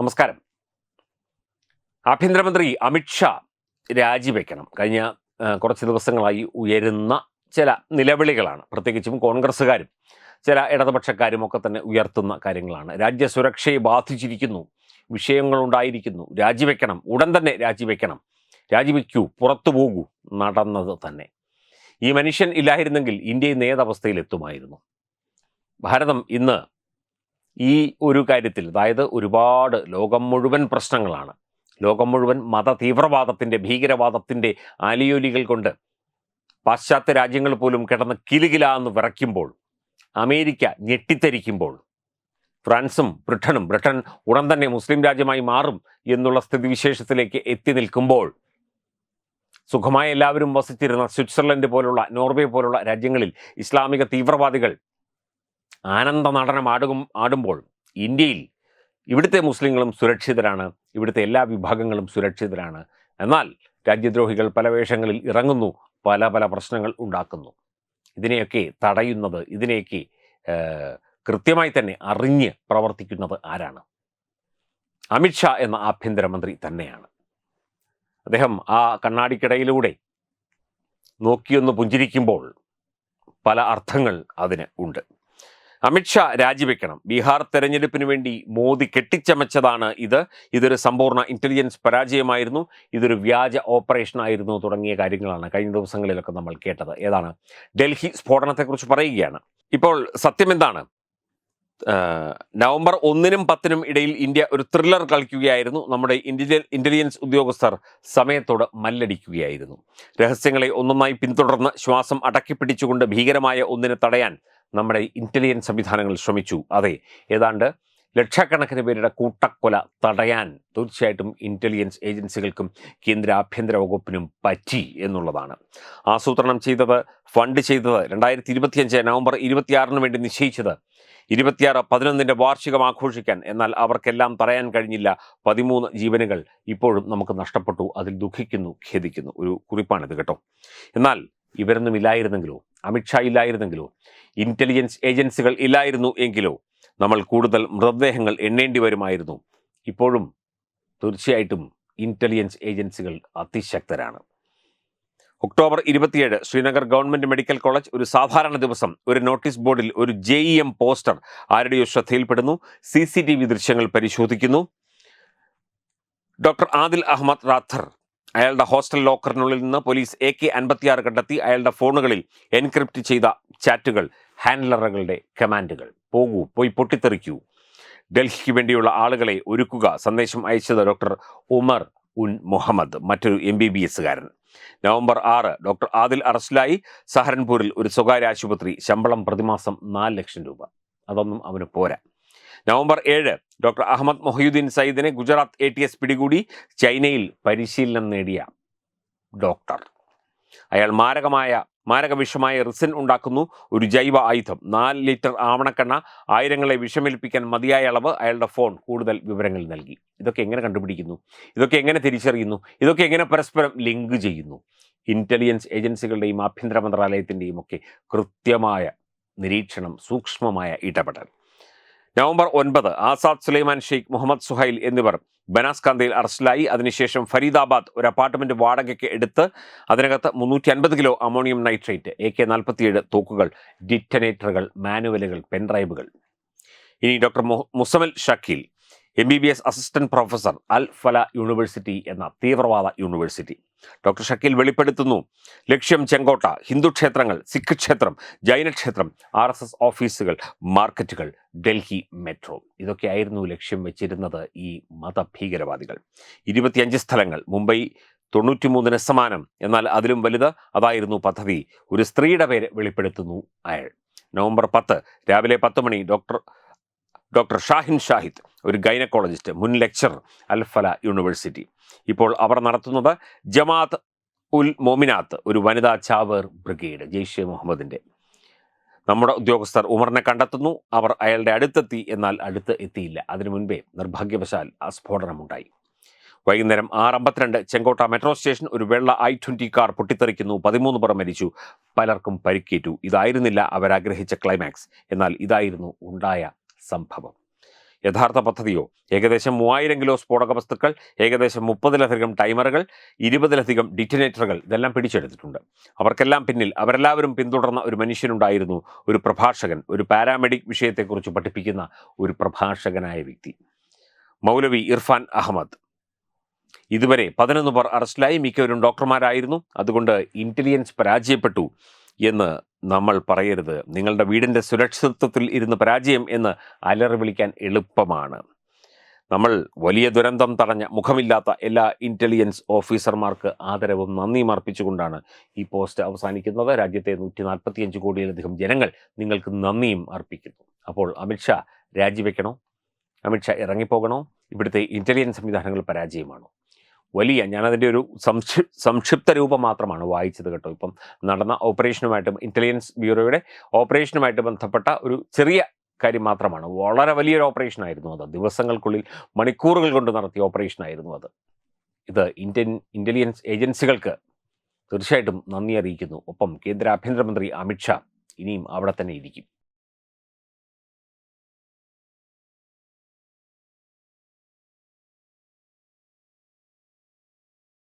നമസ്കാരം. ആഭ്യന്തരമന്ത്രി അമിത്ഷാ രാജിവെക്കണം. കഴിഞ്ഞ കുറച്ച് ദിവസങ്ങളായി ഉയരുന്ന ചില നിലവിളികളാണ്. പ്രത്യേകിച്ചും കോൺഗ്രസ്സുകാരും ചില ഇടതുപക്ഷക്കാരും ഒക്കെ തന്നെ ഉയർത്തുന്ന കാര്യങ്ങളാണ്. രാജ്യസുരക്ഷയെ ബാധിച്ചിരിക്കുന്നു. വിഷയങ്ങളുണ്ടായിരിക്കുന്നു. രാജിവെക്കണം. ഉടൻ തന്നെ രാജിവെക്കണം. രാജിവെക്കൂ. പുറത്തു പോകൂ. നടന്നത് തന്നെ. ഈ മനുഷ്യൻ ഇല്ലായിരുന്നെങ്കിൽ ഇന്ത്യ ഇന്ന് ഏതവസ്ഥയിലെത്തുമായിരുന്നു ഭാരതം ഇന്ന് ഈ ഒരു കാര്യത്തിൽ അതായത് ഒരുപാട് ലോകം മുഴുവൻ പ്രശ്നങ്ങളാണ്. ലോകം മുഴുവൻ മത തീവ്രവാദത്തിന്റെ ഭീകരവാദത്തിന്റെ ആലിയോലികൾ കൊണ്ട് പാശ്ചാത്യ രാജ്യങ്ങൾ പോലും കിടന്ന് കിലുകില എന്ന് വിറയ്ക്കുമ്പോൾ അമേരിക്ക ഞെട്ടിത്തരിക്കുമ്പോൾ ഫ്രാൻസും ബ്രിട്ടനും ബ്രിട്ടൻ ഉടൻ തന്നെ മുസ്ലിം രാജ്യമായി മാറും എന്നുള്ള സ്ഥിതിവിശേഷത്തിലേക്ക് എത്തി നിൽക്കുമ്പോൾ സുഖമായി എല്ലാവരും വസിച്ചിരുന്ന സ്വിറ്റ്സർലൻഡ് പോലുള്ള നോർവേ പോലുള്ള രാജ്യങ്ങളിൽ ഇസ്ലാമിക തീവ്രവാദികൾ ആനന്ദ നടനം ആടും ആടുമ്പോൾ ഇന്ത്യയിൽ ഇവിടുത്തെ മുസ്ലിങ്ങളും സുരക്ഷിതരാണ് ഇവിടുത്തെ എല്ലാ വിഭാഗങ്ങളും സുരക്ഷിതരാണ്. എന്നാൽ രാജ്യദ്രോഹികൾ പല വേഷങ്ങളിൽ ഇറങ്ങുന്നു പല പല പ്രശ്നങ്ങൾ ഉണ്ടാക്കുന്നു. ഇതിനെയൊക്കെ തടയുന്നത് ഇതിനെയൊക്കെ കൃത്യമായി തന്നെ അറിഞ്ഞ് പ്രവർത്തിക്കുന്നത് ആരാണ്? അമിത്ഷാ എന്ന ആഭ്യന്തരമന്ത്രി തന്നെയാണ്. അദ്ദേഹം ആ കണ്ണാടിക്കിടയിലൂടെ നോക്കിയൊന്ന് പുഞ്ചിരിക്കുമ്പോൾ പല അർത്ഥങ്ങൾ അതിന് ഉണ്ട്. അമിത്ഷാ രാജിവെക്കണം. ബീഹാർ തെരഞ്ഞെടുപ്പിന് വേണ്ടി മോദി കെട്ടിച്ചമച്ചതാണ് ഇത്. ഇതൊരു സമ്പൂർണ ഇന്റലിജൻസ് പരാജയമായിരുന്നു. ഇതൊരു വ്യാജ ഓപ്പറേഷൻ ആയിരുന്നു തുടങ്ങിയ കാര്യങ്ങളാണ് കഴിഞ്ഞ ദിവസങ്ങളിലൊക്കെ നമ്മൾ കേട്ടത്. ഏതാണ്? ഡൽഹി സ്ഫോടനത്തെക്കുറിച്ച് പറയുകയാണ്. ഇപ്പോൾ സത്യം എന്താണ്? നവംബർ ഒന്നിനും പത്തിനും ഇടയിൽ ഇന്ത്യ ഒരു ത്രില്ലർ കളിക്കുകയായിരുന്നു. നമ്മുടെ ഇന്റലിജ ഇന്റലിജൻസ് ഉദ്യോഗസ്ഥർ സമയത്തോട് മല്ലടിക്കുകയായിരുന്നു. രഹസ്യങ്ങളെ ഒന്നൊന്നായി പിന്തുടർന്ന് ശ്വാസം അടക്കിപ്പിടിച്ചുകൊണ്ട് ഭീകരമായ ഒന്നിനെ തടയാൻ നമ്മുടെ ഇന്റലിജൻസ് സംവിധാനങ്ങൾ ശ്രമിച്ചു. അതെ ഏതാണ്ട് ലക്ഷക്കണക്കിന് പേരുടെ കൂട്ടക്കൊല തടയാൻ തീർച്ചയായിട്ടും ഇന്റലിജൻസ് ഏജൻസികൾക്കും കേന്ദ്ര ആഭ്യന്തര വകുപ്പിനും പറ്റി എന്നുള്ളതാണ്. ആസൂത്രണം ചെയ്തത് ഫണ്ട് ചെയ്തത് രണ്ടായിരത്തി ഇരുപത്തിയഞ്ച് നവംബർ ഇരുപത്തിയാറിന് വേണ്ടി നിശ്ചയിച്ചത് ഇരുപത്തിയാറ് പതിനൊന്നിന്റെ വാർഷികം ആഘോഷിക്കാൻ. എന്നാൽ അവർക്കെല്ലാം തടയാൻ കഴിഞ്ഞില്ല. പതിമൂന്ന് ജീവനുകൾ ഇപ്പോഴും നമുക്ക് നഷ്ടപ്പെട്ടു. അതിൽ ദുഃഖിക്കുന്നു ഖേദിക്കുന്നു. ഒരു കുറിപ്പാണിത് കേട്ടോ. എന്നാൽ ഇവരൊന്നും ഇല്ലായിരുന്നെങ്കിലോ? അമിത്ഷാ ഇല്ലായിരുന്നെങ്കിലോ? ഇന്റലിജൻസ് ഏജൻസികൾ ഇല്ലായിരുന്നു എങ്കിലോ? നമ്മൾ കൂടുതൽ മൃതദേഹങ്ങൾ എണ്ണേണ്ടി വരുമായിരുന്നു. ഇപ്പോഴും തീർച്ചയായിട്ടും ഇന്റലിജൻസ് ഏജൻസികൾ അതിശക്തരാണ്. ഒക്ടോബർ ഇരുപത്തിയേഴ് ശ്രീനഗർ ഗവൺമെന്റ് മെഡിക്കൽ കോളേജ് ഒരു സാധാരണ ദിവസം ഒരു നോട്ടീസ് ബോർഡിൽ ഒരു ജെ ഇ എം പോസ്റ്റർ ആരുടെയോ ശ്രദ്ധയിൽപ്പെടുന്നു. സി സി ടി വി ദൃശ്യങ്ങൾ പരിശോധിക്കുന്നു. ഡോക്ടർ ആദിൽ അഹമ്മദ് റാത്തർ അയാളുടെ ഹോസ്റ്റൽ ലോക്കറിനുള്ളിൽ നിന്ന് പോലീസ് എ കെ അൻപത്തിയാറ് കണ്ടെത്തി അയാളുടെ ഫോണുകളിൽ എൻക്രിപ്റ്റ് ചെയ്ത ചാറ്റുകൾ ഹാൻഡ്ലറുകളുടെ കമാൻഡുകൾ. പോകൂ പോയി പൊട്ടിത്തെറിക്കൂ. ഡൽഹിക്ക് വേണ്ടിയുള്ള ആളുകളെ ഒരുക്കുക സന്ദേശം അയച്ചത് ഡോക്ടർ ഉമർ ഉൻ മുഹമ്മദ് മറ്റൊരു എം ബി ബി എസുകാരൻ നവംബർ ആറ് ഡോക്ടർ ആദിൽ അറസ്റ്റിലായി. സഹരൻപൂരിൽ ഒരു സ്വകാര്യ ആശുപത്രി ശമ്പളം പ്രതിമാസം നാല് ലക്ഷം രൂപ. അതൊന്നും അവന് പോരാ. നവംബർ ഏഴ് ഡോക്ടർ അഹമ്മദ് മൊഹീദ്ദീൻ സയ്യിദിനെ ഗുജറാത്ത് എ ടി എസ് പിടികൂടി ചൈനയിൽ പരിശീലനം നേടിയ ഡോക്ടർ. അയാൾ മാരകമായ മാരകവിഷമായ റിസിൻ ഉണ്ടാക്കുന്നു. ഒരു ജൈവ ആയുധം. നാല് ലിറ്റർ ആവണക്കെണ്ണ ആയിരങ്ങളെ വിഷമേൽപ്പിക്കാൻ മതിയായ അളവ് അയാളുടെ ഫോൺ കൂടുതൽ വിവരങ്ങൾ നൽകി. ഇതൊക്കെ എങ്ങനെ കണ്ടുപിടിക്കുന്നു? ഇതൊക്കെ എങ്ങനെ തിരിച്ചറിയുന്നു? ഇതൊക്കെ എങ്ങനെ പരസ്പരം ലിങ്ക് ചെയ്യുന്നു? ഇന്റലിജൻസ് ഏജൻസികളുടെയും ആഭ്യന്തര മന്ത്രാലയത്തിന്റെയും ഒക്കെ കൃത്യമായ നിരീക്ഷണം സൂക്ഷ്മമായ ഇടപെടൽ. നവംബർ ഒൻപത് ആസാദ് സുലൈമാൻ ഷെയ്ഖ് മുഹമ്മദ് സുഹൈൽ എന്നിവർ ബനാസ്കാന്തയിൽ അറസ്റ്റിലായി. അതിനുശേഷം ഫരീദാബാദ് ഒരു അപ്പാർട്ട്മെന്റ് വാടകയ്ക്ക് എടുത്ത് അതിനകത്ത് മുന്നൂറ്റി അൻപത് kilo ammonium nitrate A K നാൽപ്പത്തിയേഴ് തോക്കുകൾ ഡിറ്റനേറ്ററുകൾ മാനുവലുകൾ പെൻഡ്രൈവുകൾ ഇനി doctor Muzammil Shakeel M B B S assistant professor Al Falah university എന്ന തീവ്രവാദ യൂണിവേഴ്സിറ്റി. ഡോക്ടർ ഷക്കീൽ വെളിപ്പെടുത്തുന്നു. ലക്ഷ്യം ചെങ്കോട്ട ഹിന്ദു ക്ഷേത്രങ്ങൾ സിഖ് ക്ഷേത്രം ജൈന ക്ഷേത്രം ആർ എസ് എസ് ഓഫീസുകൾ മാർക്കറ്റുകൾ ഡൽഹി മെട്രോ. ഇതൊക്കെയായിരുന്നു ലക്ഷ്യം വെച്ചിരുന്നത് ഈ മതഭീകരവാദികൾ. ഇരുപത്തിയഞ്ച് സ്ഥലങ്ങൾ മുംബൈ തൊണ്ണൂറ്റിമൂന്നിന് സമാനം. എന്നാൽ അതിലും വലുത് അതായിരുന്നു പദ്ധതി. ഒരു സ്ത്രീയുടെ പേര് വെളിപ്പെടുത്തുന്നു അയാൾ. നവംബർ പത്ത് രാവിലെ പത്ത് മണി ഡോക്ടർ ഡോക്ടർ ഷാഹിൻ ഷാഹിദ് ഒരു ഗൈനക്കോളജിസ്റ്റ് മുൻ ലെക്ചർ അൽഫല യൂണിവേഴ്സിറ്റി. ഇപ്പോൾ അവർ നടത്തുന്നത് ജമാഅത്ത് ഉൽ മോമിനാത്ത് ഒരു വനിതാ ചാവേർ ബ്രിഗേഡ് ജെയ്ഷെ മുഹമ്മദിന്റെ. നമ്മുടെ ഉദ്യോഗസ്ഥർ ഉമറിനെ കണ്ടെത്തുന്നു അവർ അയാളുടെ അടുത്തെത്തി എന്നാൽ അടുത്ത് എത്തിയില്ല. അതിനു മുൻപേ നിർഭാഗ്യവശാൽ ആ സ്ഫോടനമുണ്ടായി. വൈകുന്നേരം ആറ് അമ്പത്തിരണ്ട് ചെങ്കോട്ട മെട്രോ സ്റ്റേഷൻ ഒരു വെള്ള ഐ ട്വന്റി കാർ പൊട്ടിത്തെറിക്കുന്നു പതിമൂന്ന് പേർ മരിച്ചു പലർക്കും പരിക്കേറ്റു. ഇതായിരുന്നില്ല അവരാഗ്രഹിച്ച ക്ലൈമാക്സ് എന്നാൽ ഇതായിരുന്നു ഉണ്ടായ സംഭവം. യഥാർത്ഥ പദ്ധതിയോ? ഏകദേശം മൂവായിരം കിലോ സ്ഫോടക വസ്തുക്കൾ ഏകദേശം മുപ്പതിലധികം ടൈമറുകൾ ഇരുപതിലധികം ഡിറ്റനേറ്ററുകൾ ഇതെല്ലാം പിടിച്ചെടുത്തിട്ടുണ്ട്. അവർക്കെല്ലാം പിന്നിൽ അവരെല്ലാവരും പിന്തുടർന്ന ഒരു മനുഷ്യനുണ്ടായിരുന്നു ഒരു പ്രഭാഷകൻ ഒരു പാരാമെഡിക് വിഷയത്തെക്കുറിച്ച് പഠിപ്പിക്കുന്ന ഒരു പ്രഭാഷകനായ വ്യക്തി. മൗലവി ഇർഫാൻ അഹമ്മദ്. ഇതുവരെ പതിനൊന്ന് പേർ അറസ്റ്റിലായി മിക്കവരും ഡോക്ടർമാരായിരുന്നു. അതുകൊണ്ട് ഇന്റലിജൻസ് പരാജയപ്പെട്ടു എന്ന് നമ്മൾ പറയരുത്. നിങ്ങളുടെ വീടിന്റെ സുരക്ഷിതത്വത്തിൽ ഇരുന്ന് പരാജയം എന്ന് അലറി വിളിക്കാൻ എളുപ്പമാണ്. നമ്മൾ വലിയ ദുരന്തം തടഞ്ഞ മുഖമില്ലാത്ത എല്ലാ ഇന്റലിജൻസ് ഓഫീസർമാർക്ക് ആദരവും നന്ദിയും അർപ്പിച്ചുകൊണ്ടാണ് ഈ പോസ്റ്റ് അവസാനിക്കുന്നത്. രാജ്യത്തെ നൂറ്റി നാൽപ്പത്തിയഞ്ച് കോടിയിലധികം ജനങ്ങൾ നിങ്ങൾക്ക് നന്ദിയും അർപ്പിക്കുന്നു. അപ്പോൾ അമിത്ഷാ രാജിവെക്കണോ? അമിത്ഷാ ഇറങ്ങിപ്പോകണോ? ഇവിടുത്തെ ഇന്റലിജൻസ് സംവിധാനങ്ങൾ പരാജയമാണോ? വലിയ ഞാനതിന്റെ ഒരു സംക്ഷി സംക്ഷിപ്ത രൂപം മാത്രമാണ് വായിച്ചത് കേട്ടോ. ഇപ്പം നടന്ന ഓപ്പറേഷനുമായിട്ട് ഇന്റലിജൻസ് ബ്യൂറോയുടെ ഓപ്പറേഷനുമായിട്ട് ബന്ധപ്പെട്ട ഒരു ചെറിയ കാര്യം മാത്രമാണ്. വളരെ വലിയൊരു ഓപ്പറേഷൻ ആയിരുന്നു അത്. ദിവസങ്ങൾക്കുള്ളിൽ മണിക്കൂറുകൾ കൊണ്ട് നടത്തിയ ഓപ്പറേഷനായിരുന്നു അത്. ഇത് ഇന്ത്യൻ ഇന്റലിജൻസ് ഏജൻസികൾക്ക് തീർച്ചയായിട്ടും നന്ദി അറിയിക്കുന്നു. ഒപ്പം കേന്ദ്ര ആഭ്യന്തരമന്ത്രി അമിത്ഷാ ഇനിയും അവിടെ തന്നെ ഇരിക്കും.